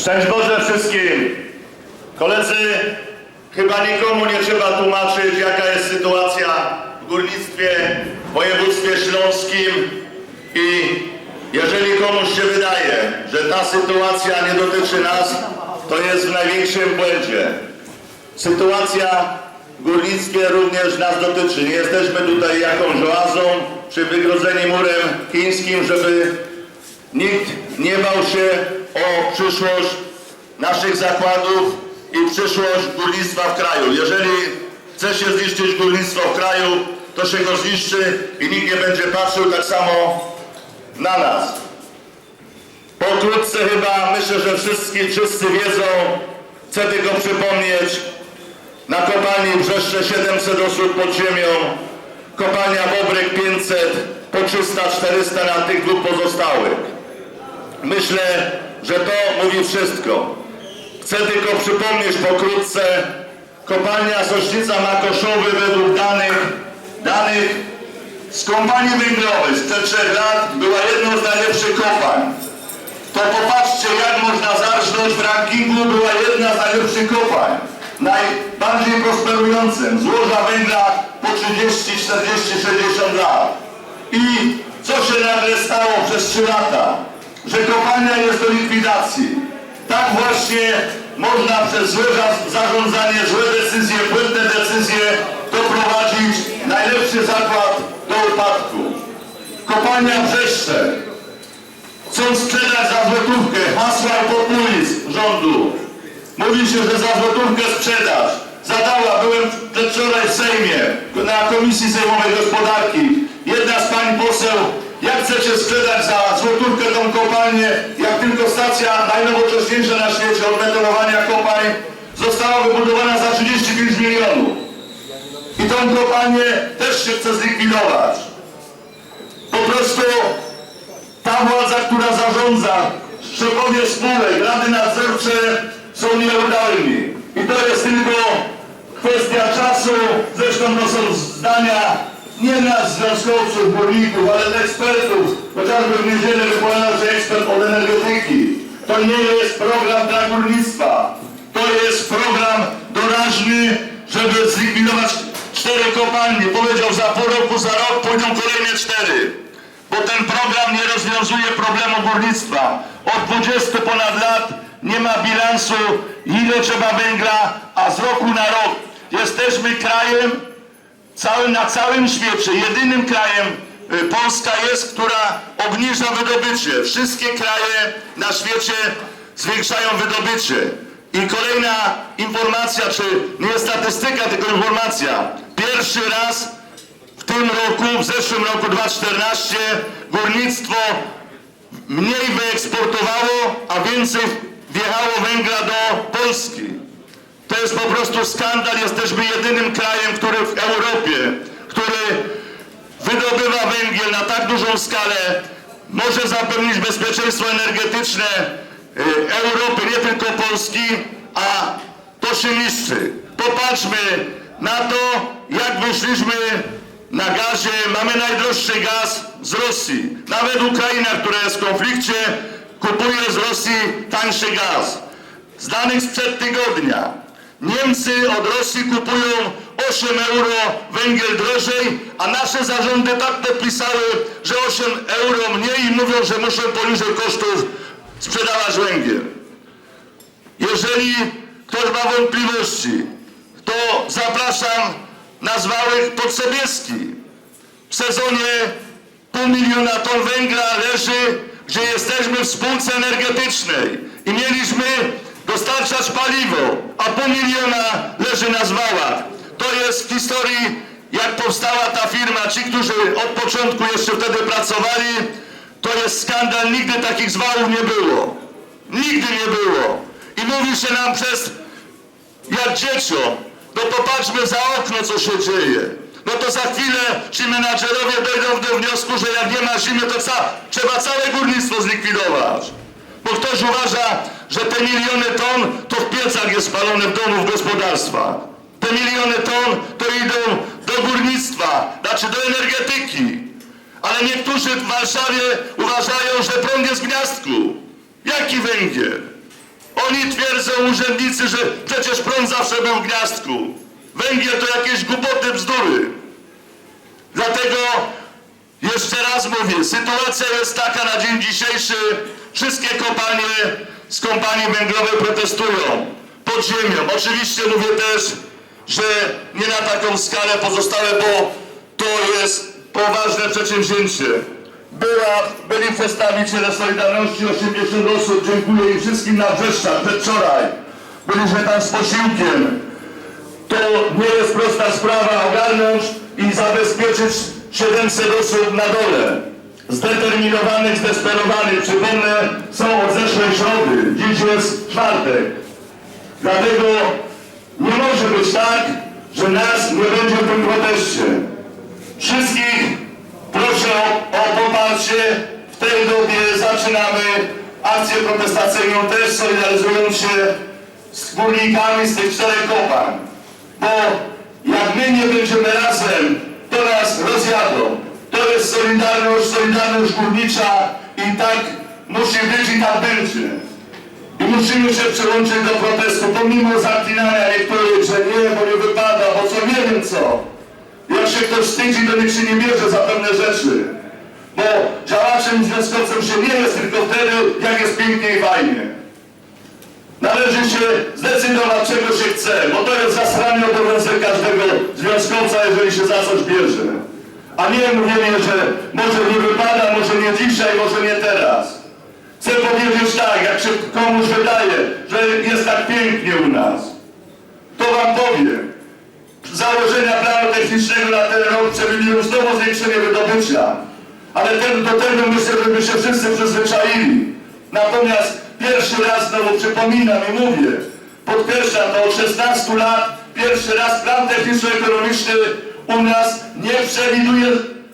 Szczęść Boże wszystkim! Koledzy, chyba nikomu nie trzeba tłumaczyć, jaka jest sytuacja w górnictwie w województwie śląskim i jeżeli komuś się wydaje, że ta sytuacja nie dotyczy nas, to jest w największym błędzie. Sytuacja w górnictwie również nas dotyczy. Nie jesteśmy tutaj jakąś oazą czy wygrodzeni murem chińskim, żeby nikt nie bał się o przyszłość naszych zakładów i przyszłość górnictwa w kraju. Jeżeli chce się zniszczyć górnictwo w kraju, to się go zniszczy i nikt nie będzie patrzył tak samo na nas. Pokrótce chyba myślę, że wszyscy, wszyscy wiedzą, chcę tylko przypomnieć, na kopalni Brzeszcze 700 osób pod ziemią, kopalnia Bobrek 500, po 300-400 na tych dwóch pozostałych. Myślę, że to mówi wszystko. Chcę tylko przypomnieć pokrótce, kopalnia Sośnica Makoszowy według danych, danych z kompanii węglowej sprzed trzech lat była jedną z najlepszych kopalń. To popatrzcie, jak można zarżnąć w rankingu, była jedna z najlepszych kopalń. Najbardziej prosperującym, złoża węgla po 30, 40, 60 lat. I co się nagle stało przez 3 lata? Że kopalnia jest do likwidacji. Tak właśnie można przez złe za- zarządzanie, złe decyzje, błędne decyzje doprowadzić najlepszy zakład do upadku. Kopalnia Brzeszcze. Chcą sprzedać za złotówkę hasła i populizm rządu. Mówi się, że za złotówkę sprzedaż. Zadała, byłem wczoraj w Sejmie, na Komisji Sejmowej Gospodarki. Jedna z pań poseł, jak chcecie sprzedać za złotówkę tą kopalnię, jak tylko stacja najnowocześniejsza na świecie od kopalń została wybudowana za 35 milionów. I tą kopalnię też się chce zlikwidować. Po prostu ta władza, która zarządza, szefowie spółek, rady nadzorcze są nieudolni. I to jest tylko kwestia czasu. Zresztą to są zdania nie nas związkowców, górników, ale ekspertów. Chociażby w niedzielę wypowiadał się ekspert od energetyki. To nie jest program dla górnictwa. To jest program doraźny, żeby zlikwidować cztery kopalnie. Powiedział, za pół roku, za rok pójdą kolejne cztery bo ten program nie rozwiązuje problemu górnictwa. Od 20 ponad lat nie ma bilansu, ile trzeba węgla, a z roku na rok jesteśmy krajem całym, na całym świecie, jedynym krajem y, Polska jest, która obniża wydobycie. Wszystkie kraje na świecie zwiększają wydobycie. I kolejna informacja, czy nie statystyka, tylko informacja. Pierwszy raz w tym roku, w zeszłym roku 2014 górnictwo mniej wyeksportowało, a więcej wjechało węgla do Polski. To jest po prostu skandal. Jesteśmy jedynym krajem, który w Europie, który wydobywa węgiel na tak dużą skalę, może zapewnić bezpieczeństwo energetyczne y, Europy, nie tylko Polski, a to się niszczy. Popatrzmy na to, jak wyszliśmy na gazie. Mamy najdroższy gaz z Rosji. Nawet Ukraina, która jest w konflikcie, kupuje z Rosji tańszy gaz. Z danych sprzed tygodnia Niemcy od Rosji kupują 8 euro węgiel drożej, a nasze zarządy tak podpisały, że 8 euro mniej i mówią, że muszą poniżej kosztów sprzedawać węgiel. Jeżeli ktoś ma wątpliwości, to zapraszam na zwałek Podsebieski. W sezonie pół miliona ton węgla leży, gdzie jesteśmy w spółce energetycznej i mieliśmy dostarczać paliwo, a pół miliona leży na zwałach. To jest w historii, jak powstała ta firma, ci, którzy od początku jeszcze wtedy pracowali, to jest skandal, nigdy takich zwałów nie było. Nigdy nie było. I mówi się nam przez jak dzieciom, no popatrzmy za okno, co się dzieje. No to za chwilę ci menadżerowie dojdą do wniosku, że jak nie ma zimy, to ca trzeba całe górnictwo zlikwidować. Bo ktoś uważa, że te miliony ton to w piecach jest spalone w domu, w. Te miliony ton to idą do górnictwa, znaczy do energetyki. Ale niektórzy w Warszawie uważają, że prąd jest w gniazdku. Jaki węgiel? Oni twierdzą, urzędnicy, że przecież prąd zawsze był w gniazdku. Węgiel to jakieś głupoty, bzdury. Dlatego jeszcze raz mówię, sytuacja jest taka na dzień dzisiejszy. Wszystkie kopalnie z kompanii węglowej protestują pod ziemią. Oczywiście mówię też, że nie na taką skalę pozostałe, bo to jest poważne przedsięwzięcie. Była, byli przedstawiciele Solidarności, 80 osób, dziękuję im wszystkim na Wrzeszczach, przedwczoraj. Byliśmy tam z posiłkiem. To nie jest prosta sprawa ogarnąć i zabezpieczyć 700 osób na dole. Zdeterminowanych, zdesperowanych. Przypomnę, są od zeszłej środy. Dziś jest czwartek. Dlatego nie może być tak, że nas nie będzie w tym proteście. Wszystkich proszę o, poparcie. W tej dobie zaczynamy akcję protestacyjną, też solidaryzując się z górnikami z tych czterech kopań. Bo jak my nie będziemy razem, to nas rozjadą. To jest solidarność, solidarność górnicza i tak musi być i tak będzie. I musimy się przyłączyć do protestu, pomimo zaklinania niektórych, że nie, bo nie wypada, bo co nie wiem co. Jak się ktoś wstydzi, to nikt się nie bierze za pewne rzeczy. Bo działaczem związkowcem się nie jest tylko wtedy, jak jest pięknie i fajnie. Należy się zdecydować, czego się chce, bo to jest zasrany obowiązek każdego związkowca, jeżeli się za coś bierze. A nie mówienie, że może nie wypada, może nie dzisiaj, może nie teraz. Chcę powiedzieć tak, jak się komuś wydaje, że jest tak pięknie u nas, to wam powiem. Założenia planu technicznego na ten rok przewidują znowu zwiększenie wydobycia. Ale ten, do tego myślę, żeby się wszyscy przyzwyczaili. Natomiast pierwszy raz znowu przypominam i mówię, podkreślam to od 16 lat, pierwszy raz plan techniczno-ekonomiczny u nas nie przewiduje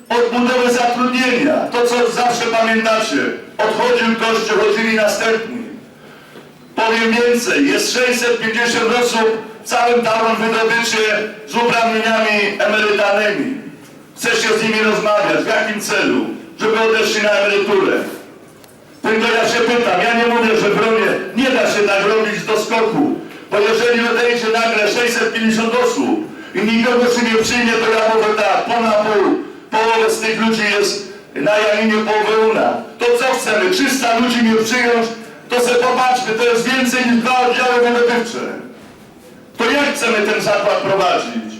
odbudowy zatrudnienia. To co zawsze pamiętacie, odchodził ktoś, przychodzili następni. Powiem więcej, jest 650 osób w całym Tauron wydobycie z uprawnieniami emerytalnymi. Chcę się z nimi rozmawiać. W jakim celu? Żeby odeszli na emeryturę. Tylko ja się pytam, ja nie mówię, że bronię, nie da się tak robić do skoku. Bo jeżeli odejdzie nagle 650 osób i nikogo się nie przyjmie, to ja mówię tak, po na pół, połowę z tych ludzi jest na Janinie, połowę u nas. To co chcemy? 300 ludzi nie przyjąć, to se popatrzmy, to jest więcej niż dwa oddziały wydobywcze. To jak chcemy ten zakład prowadzić?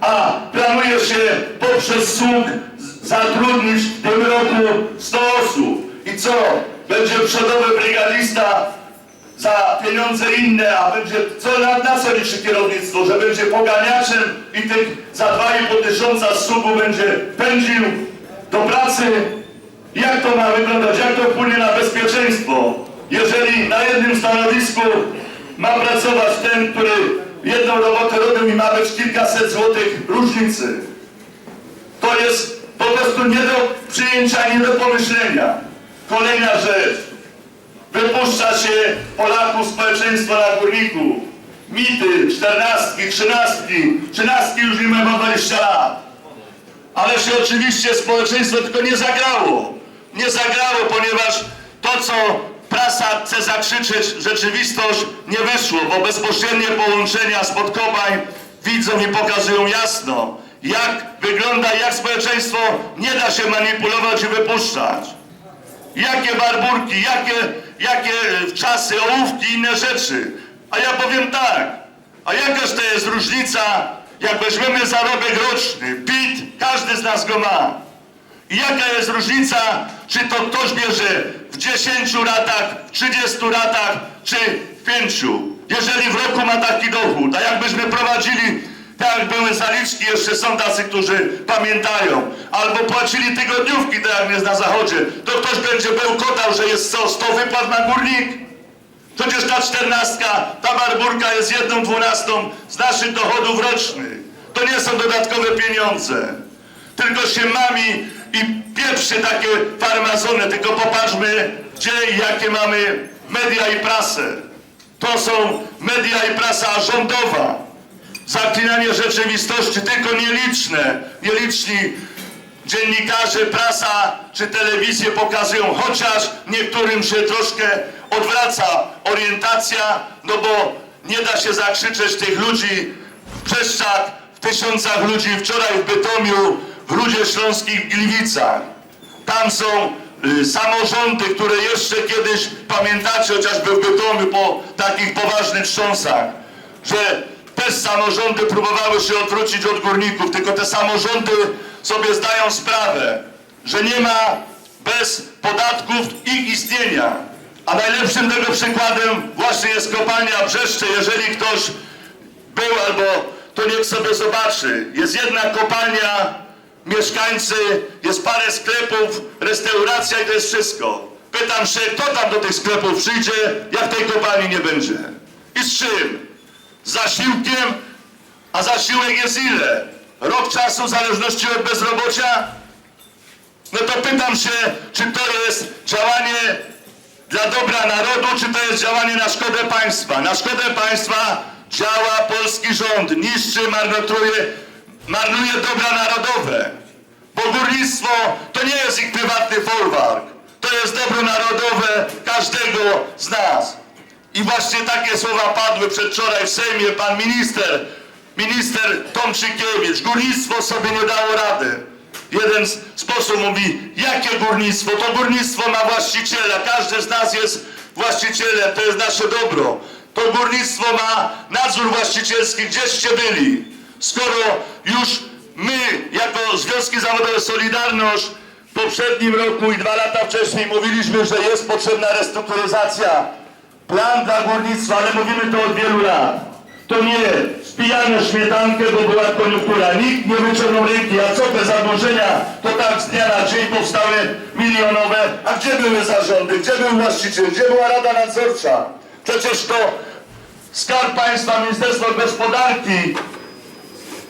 A planuje się poprzez sług zatrudnić w tym roku 100 osób. I co? Będzie przodowy brygadista za pieniądze inne, a będzie co na, co liczy kierownictwo, że będzie poganiaczem i tych za 2,5 tysiąca z będzie pędził do pracy. Jak to ma wyglądać? Jak to wpłynie na bezpieczeństwo? Jeżeli na jednym stanowisku ma pracować ten, który jedną robotę robił i ma być kilkaset złotych różnicy. To jest po prostu nie do przyjęcia, nie do pomyślenia. Kolejna rzecz. Wypuszcza się Polaków społeczeństwo na górniku. Mity, czternastki, trzynastki. Trzynastki już nie mają 20 lat. Ale się oczywiście społeczeństwo tylko nie zagrało. Nie zagrało, ponieważ to, co prasa chce zakrzyczeć, rzeczywistość nie wyszło, bo bezpośrednie połączenia z podkopań widzą i pokazują jasno, jak wygląda, jak społeczeństwo nie da się manipulować i wypuszczać. Jakie barburki, jakie, jakie czasy, ołówki i inne rzeczy. A ja powiem tak, a jakaż to jest różnica, jak weźmiemy zarobek roczny, PIT, każdy z nas go ma. I jaka jest różnica, czy to ktoś bierze w 10 ratach, w 30 ratach, czy w 5? Jeżeli w roku ma taki dochód, a jakbyśmy prowadzili, tak były zaliczki, jeszcze są tacy, którzy pamiętają, albo płacili tygodniówki, tak jak jest na zachodzie, to ktoś będzie bełkotał, że jest co, 100 wypłat na górnik? Przecież ta czternastka, ta barburka jest jedną dwunastą z naszych dochodów rocznych. To nie są dodatkowe pieniądze. Tylko się mami i pieprzy takie farmazony. Tylko popatrzmy, gdzie i jakie mamy media i prasę. To są media i prasa rządowa. Zaklinanie rzeczywistości, tylko nieliczne, nieliczni dziennikarze, prasa czy telewizje pokazują, chociaż niektórym się troszkę odwraca orientacja, no bo nie da się zakrzyczeć tych ludzi w Brzeszczach, w tysiącach ludzi wczoraj w Bytomiu, w Rudzie Śląskich w Gliwicach. Tam są y, samorządy, które jeszcze kiedyś pamiętacie, chociażby w Bytomiu po takich poważnych wstrząsach, że też samorządy próbowały się odwrócić od górników, tylko te samorządy sobie zdają sprawę, że nie ma bez podatków ich istnienia. A najlepszym tego przykładem właśnie jest kopalnia Brzeszcze. Jeżeli ktoś był albo to niech sobie zobaczy. Jest jedna kopalnia, mieszkańcy, jest parę sklepów, restauracja i to jest wszystko. Pytam się, kto tam do tych sklepów przyjdzie, jak tej kopalni nie będzie? I z czym? Zasiłkiem? A zasiłek jest ile? Rok czasu w zależności od bezrobocia? No to pytam się, czy to jest działanie dla dobra narodu, czy to jest działanie na szkodę państwa? Na szkodę państwa działa polski rząd, niszczy, marnotuje, marnuje dobra narodowe. Bo górnictwo to nie jest ich prywatny folwark. To jest dobro narodowe każdego z nas. I właśnie takie słowa padły przedwczoraj w Sejmie. Pan minister, minister Tomczykiewicz, górnictwo sobie nie dało rady. Jeden z, posłów mówi, jakie górnictwo? To górnictwo ma właściciela, każdy z nas jest właścicielem, to jest nasze dobro. To górnictwo ma nadzór właścicielski, gdzieście byli? Skoro już my, jako Związki Zawodowe Solidarność, w poprzednim roku i dwa lata wcześniej mówiliśmy, że jest potrzebna restrukturyzacja, plan dla górnictwa, ale mówimy to od wielu lat. To nie spijano śmietankę, bo była koniunktura. Nikt nie wyciągnął ręki, a co te zadłużenia, to tak z dnia na dzień powstały milionowe. A gdzie były zarządy, gdzie był właściciel, gdzie była Rada Nadzorcza? Przecież to Skarb Państwa, Ministerstwo Gospodarki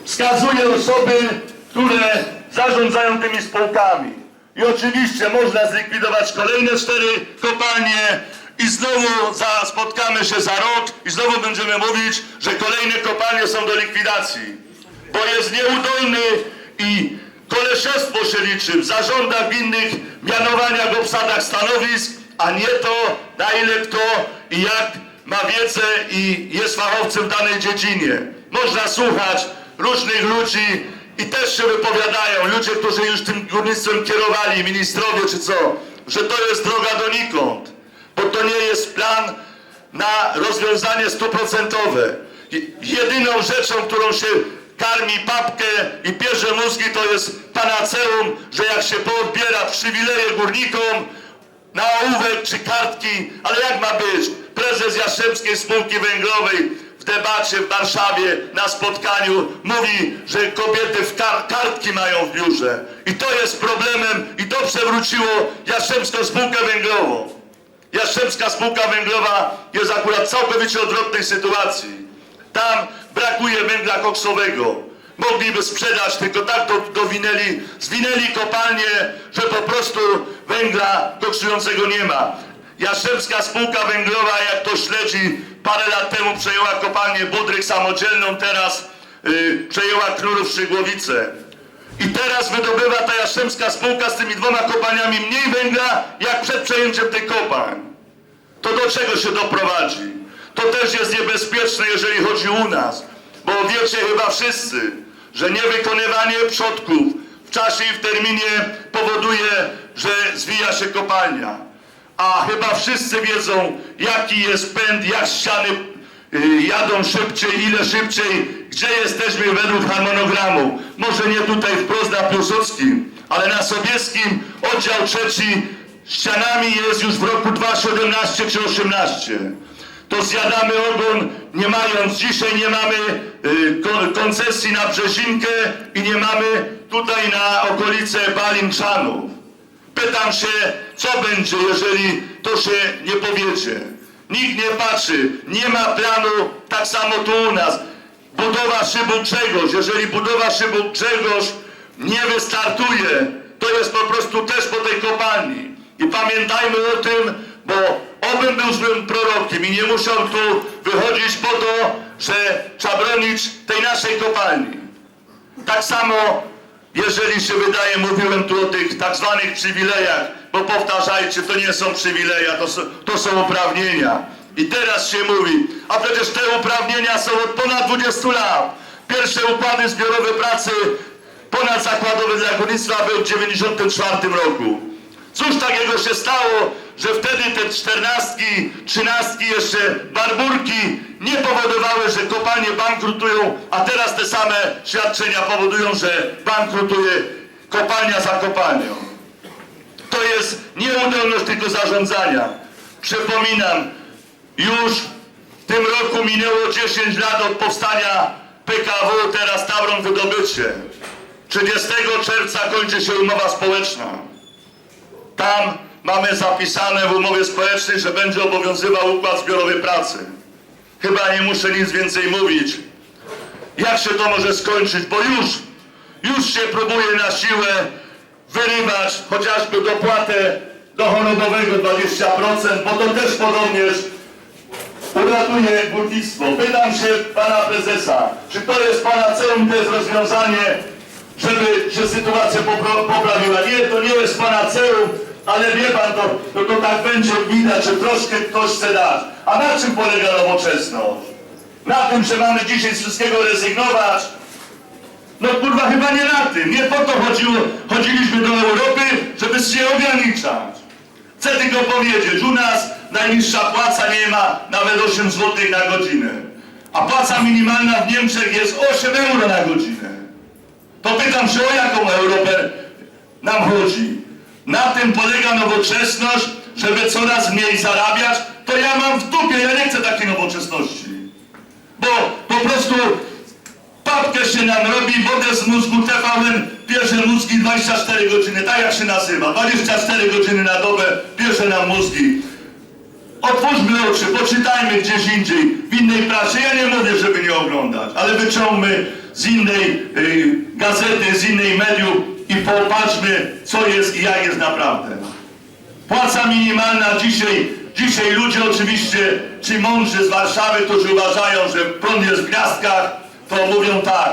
wskazuje osoby, które zarządzają tymi spółkami. I oczywiście można zlikwidować kolejne cztery kopalnie i znowu za, spotkamy się za rok i znowu będziemy mówić, że kolejne kopalnie są do likwidacji. Bo jest nieudolny i kolesiostwo się liczy w zarządach winnych, mianowaniach, obsadach stanowisk, a nie to, na ile kto i jak ma wiedzę i jest fachowcem w danej dziedzinie. Można słuchać różnych ludzi i też się wypowiadają, ludzie, którzy już tym górnictwem kierowali, ministrowie czy co, że to jest droga donikąd, bo to nie jest plan na rozwiązanie stuprocentowe. Jedyną rzeczą, którą się karmi papkę i pierze mózgi, to jest panaceum, że jak się poodbiera przywileje górnikom, na ołówek czy kartki, ale jak ma być? Prezes Jastrzębskiej Spółki Węglowej w debacie w Warszawie na spotkaniu mówi, że kobiety w kar kartki mają w biurze. I to jest problemem i to przewróciło Jastrzębską Spółkę Węglową. Jastrzębska Spółka Węglowa jest akurat w całkowicie odwrotnej sytuacji. Tam brakuje węgla koksowego. Mogliby sprzedać, tylko tak do, dowinęli, zwinęli kopalnie, że po prostu węgla koksującego nie ma. Jastrzębska Spółka Węglowa, jak to śledzi, parę lat temu przejęła kopalnię Budryk samodzielną, teraz y, przejęła Knurów Szczygłowice. I teraz wydobywa ta Jastrzębska Spółka z tymi dwoma kopalniami mniej węgla, jak przed przejęciem tych kopalń. To do czego się doprowadzi? To też jest niebezpieczne, jeżeli chodzi u nas. Bo wiecie chyba wszyscy, że niewykonywanie przodków w czasie i w terminie powoduje, że zwija się kopalnia. A chyba wszyscy wiedzą, jaki jest pęd, jak ściany jadą szybciej, ile szybciej, gdzie jesteśmy według harmonogramu. Może nie tutaj wprost na Piłsudskim, ale na Sobieskim oddział trzeci ścianami jest już w roku 2017 czy 18. To zjadamy ogon, nie mając, dzisiaj nie mamy y, kon- koncesji na Brzezinkę i nie mamy tutaj na okolice Balinczanów. Pytam się, co będzie, jeżeli to się nie powiedzie. Nikt nie patrzy, nie ma planu, tak samo tu u nas. Budowa szybu Grzegorz, jeżeli budowa szybu Grzegorz nie wystartuje, to jest po prostu też po tej kopalni. I pamiętajmy o tym, bo obym był złym prorokiem i nie musiał tu wychodzić po to, że trzeba bronić tej naszej kopalni. Tak samo, jeżeli się wydaje, mówiłem tu o tych tak zwanych przywilejach, bo powtarzajcie, to nie są przywileja, to są, to są uprawnienia. I teraz się mówi, a przecież te uprawnienia są od ponad 20 lat. Pierwsze układy zbiorowe pracy ponadzakładowe dla górnictwa były w 1994 roku. Cóż takiego się stało, że wtedy te czternastki, trzynastki, jeszcze barburki nie powodowały, że kopalnie bankrutują, a teraz te same świadczenia powodują, że bankrutuje kopalnia za kopalnią. To jest nieudolność tylko zarządzania. Przypominam, już w tym roku minęło 10 lat od powstania PKW, teraz Tauron Wydobycie. 30 czerwca kończy się umowa społeczna. Tam mamy zapisane w umowie społecznej, że będzie obowiązywał układ zbiorowy pracy. Chyba nie muszę nic więcej mówić. Jak się to może skończyć? Bo już, już się próbuje na siłę wyrywać chociażby dopłatę do chorobowego 20%, bo to też podobnież uratuje górnictwo. Pytam się pana prezesa, czy to jest pana celem, to jest rozwiązanie, żeby się sytuacja poprawiła. Nie, to nie jest pana celem, ale wie pan, to, to, to tak będzie widać, że troszkę ktoś chce dać. A na czym polega nowoczesność? Na tym, że mamy dzisiaj z wszystkiego rezygnować? No kurwa chyba nie na tym. Nie po to chodziło, chodziliśmy do Europy, żeby się ograniczać. Chcę tylko powiedzieć, u nas najniższa płaca nie ma nawet 8 zł na godzinę. A płaca minimalna w Niemczech jest 8 euro na godzinę. To pytam się, o jaką Europę nam chodzi? Na tym polega nowoczesność, żeby coraz mniej zarabiać, to ja mam w dupie, ja nie chcę takiej nowoczesności. Bo po prostu papkę się nam robi, wodę z mózgu TVN, bierze mózgi 24 godziny, tak jak się nazywa, 24 godziny na dobę bierze nam mózgi. Otwórzmy oczy, poczytajmy gdzieś indziej, w innej prasie. Ja nie mówię, żeby nie oglądać, ale wyciągmy z innej y, gazety, z innej mediów i popatrzmy, co jest i jak jest naprawdę. Płaca minimalna dzisiaj, dzisiaj ludzie oczywiście, ci mądrzy z Warszawy, którzy uważają, że prąd jest w gwiazdkach, to mówią tak,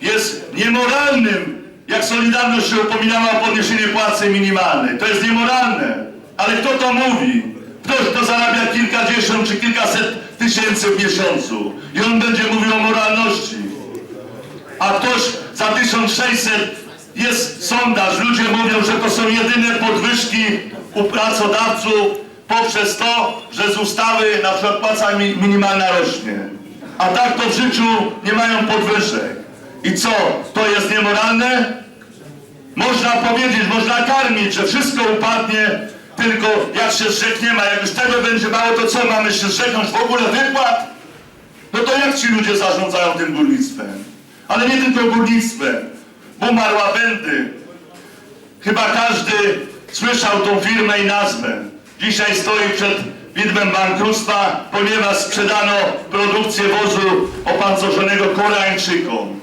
jest niemoralnym, jak Solidarność się upominała o podniesienie płacy minimalnej. To jest niemoralne. Ale kto to mówi? Ktoś, kto zarabia kilkadziesiąt czy kilkaset tysięcy w miesiącu. I on będzie mówił o moralności. A ktoś za 1600 jest sondaż. Ludzie mówią, że to są jedyne podwyżki u pracodawców poprzez to, że z ustawy na przykład płaca mi- minimalna rośnie. A tak to w życiu nie mają podwyżek. I co? To jest niemoralne? Można powiedzieć, można karmić, że wszystko upadnie, tylko jak się zrzekniemy, a jak już tego będzie mało, to co, mamy się zrzeknąć w ogóle wypłat? No to jak ci ludzie zarządzają tym górnictwem? Ale nie tylko górnictwem. Bumar Łabędy. Chyba każdy słyszał tą firmę i nazwę. Dzisiaj stoi przed widmem bankructwa, ponieważ sprzedano produkcję wozu opancerzonego Koreańczykom.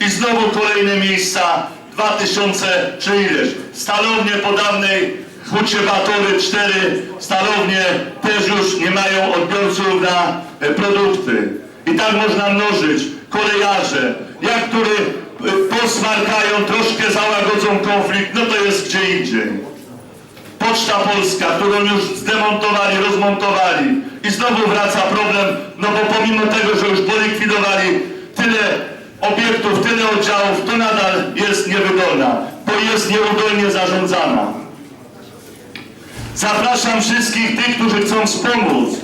I znowu kolejne miejsca, 2000 czy ileś. Stalownie po dawnej hucie Batory 4, stalownie też już nie mają odbiorców na e, produkty. I tak można mnożyć. Kolejarze, jak który e, posmarkają, troszkę załagodzą konflikt, no to jest gdzie indziej. Poczta Polska, którą już zdemontowali, rozmontowali i znowu wraca problem, no bo pomimo tego, że już polikwidowali tyle obiektów, tyle oddziałów, to nadal jest niewydolna, bo jest nieudolnie zarządzana. Zapraszam wszystkich tych, którzy chcą wspomóc,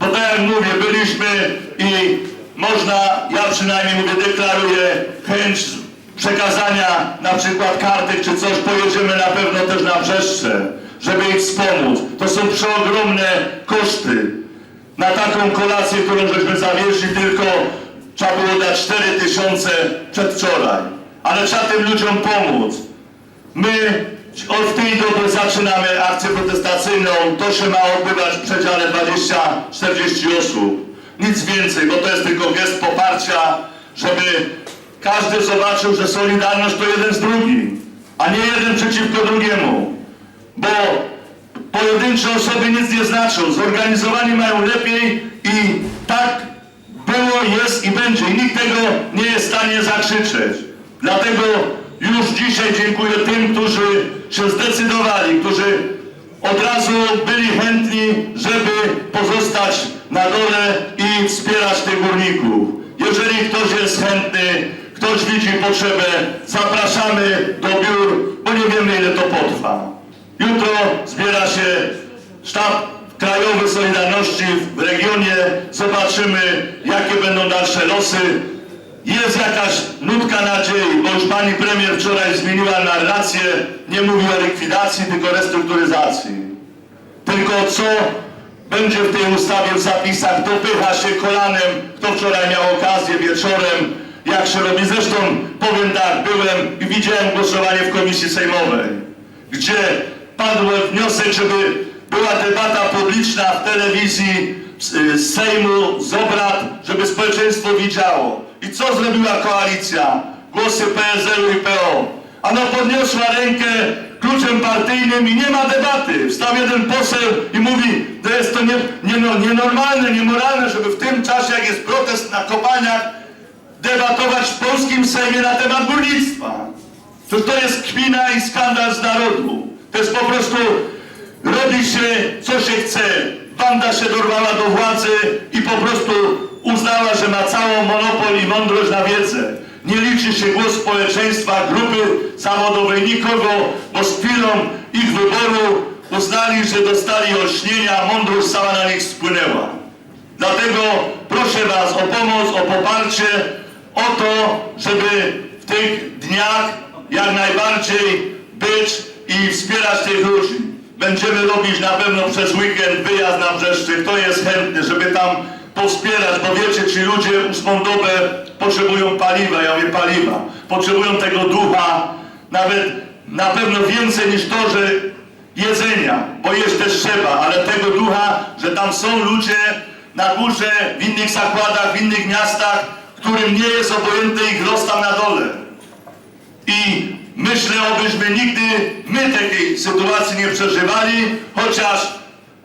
bo tak jak mówię, byliśmy i można, ja przynajmniej mówię, deklaruję chęć przekazania na przykład kartek czy coś, pojedziemy na pewno też na Brzeszcze, żeby ich wspomóc. To są przeogromne koszty. Na taką kolację, którą żeśmy zawieźli, tylko trzeba było dać 4 tysiące przedwczoraj. Ale trzeba tym ludziom pomóc. My od tej dobie zaczynamy akcję protestacyjną. To się ma odbywać w przedziale 20-40 osób. Nic więcej, bo to jest tylko gest poparcia, żeby każdy zobaczył, że Solidarność to jeden z drugim, a nie jeden przeciwko drugiemu. Bo pojedyncze osoby nic nie znaczą. Zorganizowani mają lepiej i tak było, jest i będzie. I nikt tego nie jest w stanie zakrzyczeć. Dlatego już dzisiaj dziękuję tym, którzy się zdecydowali, którzy od razu byli chętni, żeby pozostać na dole i wspierać tych górników. Jeżeli ktoś jest chętny, ktoś widzi potrzebę, zapraszamy do biur, bo nie wiemy ile to potrwa. Jutro zbiera się sztab krajowy Solidarności w regionie. Zobaczymy, jakie będą dalsze losy. Jest jakaś nutka nadziei, bo już pani premier wczoraj zmieniła narrację. Nie mówi o likwidacji, tylko restrukturyzacji. Tylko co będzie w tej ustawie w zapisach, dopycha się kolanem, kto wczoraj miał okazję wieczorem, jak się robi. Zresztą powiem tak, byłem i widziałem głosowanie w komisji sejmowej, gdzie padł wniosek, żeby była debata publiczna w telewizji z, z Sejmu, z obrad, żeby społeczeństwo widziało. I co zrobiła koalicja? Głosy PSL-u i PO. Ano podniosła rękę kluczem partyjnym i nie ma debaty. Wstał jeden poseł i mówi, to jest to nie, nie, no, nienormalne, niemoralne, żeby w tym czasie, jak jest protest na kopalniach, debatować w polskim Sejmie na temat górnictwa. To, to jest kpina i skandal z narodu. To jest po prostu, robi się co się chce. Banda się dorwała do władzy i po prostu uznała, że ma całą monopol i mądrość na wiedzę. Nie liczy się głos społeczeństwa, grupy zawodowej, nikogo, bo z chwilą ich wyboru uznali, że dostali olśnienia, mądrość cała na nich spłynęła. Dlatego proszę Was o pomoc, o poparcie, o to, żeby w tych dniach jak najbardziej być i wspierać tych ludzi. Będziemy robić na pewno przez weekend wyjazd na Brzeszczy. Kto jest chętny, żeby tam powspierać, bo wiecie, ci ludzie ósmą potrzebują paliwa, ja mówię paliwa. Potrzebują tego ducha, nawet na pewno więcej niż to, że jedzenia, bo jeść też trzeba, ale tego ducha, że tam są ludzie na górze, w innych zakładach, w innych miastach, którym nie jest obojętny ich los tam na dole. I myślę, obyśmy nigdy my takiej sytuacji nie przeżywali, chociaż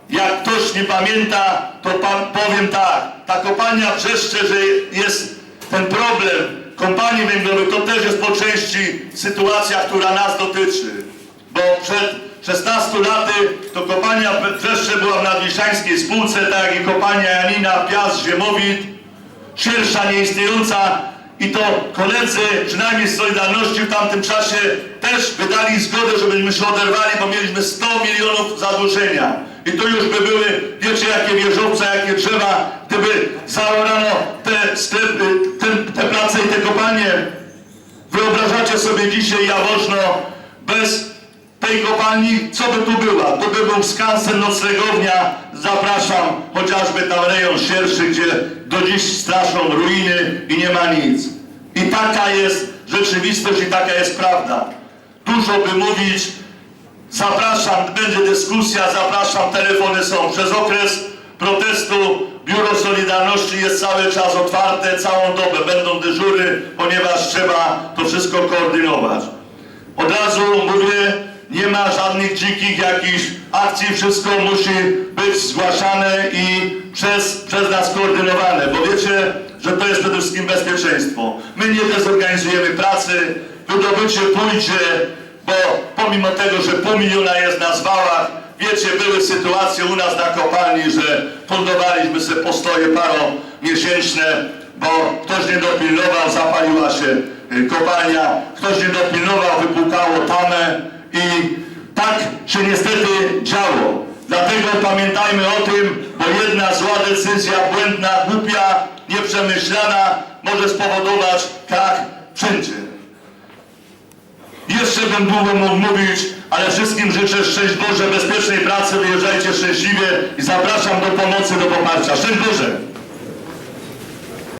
jak ktoś nie pamięta, to pan, powiem tak, ta kopalnia Brzeszcze, że jest ten problem kompanii węglowych, to też jest po części sytuacja, która nas dotyczy. Bo przed 16 laty to kopalnia Brzeszcze była w nadwiszańskiej spółce, tak jak i kopalnia Janina, Piast, Ziemowit, szersza, nieistniejąca i to koledzy, przynajmniej z Solidarności w tamtym czasie też wydali zgodę, żebyśmy się oderwali, bo mieliśmy 100 milionów zadłużenia. I to już by były, wiecie jakie wieżowce, jakie drzewa, gdyby zaorano te sklepy, te, te place i te kopalnie. Wyobrażacie sobie dzisiaj Jaworzno bez tej kopalni, co by tu była? Tu by był skansen, noclegownia, zapraszam, chociażby tam rejon sierszy, gdzie do dziś straszą ruiny i nie ma nic. I taka jest rzeczywistość i taka jest prawda. Dużo by mówić, zapraszam, będzie dyskusja, zapraszam, telefony są. Przez okres protestu Biuro Solidarności jest cały czas otwarte, całą dobę będą dyżury, ponieważ trzeba to wszystko koordynować. Od razu mówię, nie ma żadnych dzikich jakichś akcji, wszystko musi być zgłaszane i przez, przez nas koordynowane, bo wiecie, że to jest przede wszystkim bezpieczeństwo. My nie dezorganizujemy pracy, wydobycie pójdzie, bo pomimo tego, że pół miliona jest na zwałach, wiecie, były sytuacje u nas na kopalni, że fundowaliśmy sobie postoje paromiesięczne, bo ktoś nie dopilnował, zapaliła się y, kopalnia, ktoś nie dopilnował, wypukało tamę i tak się niestety działo. Dlatego pamiętajmy o tym, bo jedna zła decyzja, błędna, głupia, nieprzemyślana może spowodować krach wszędzie. Jeszcze bym długo mógł mówić, ale wszystkim życzę szczęść Boże, bezpiecznej pracy, wyjeżdżajcie szczęśliwie i zapraszam do pomocy, do poparcia. Szczęść Boże!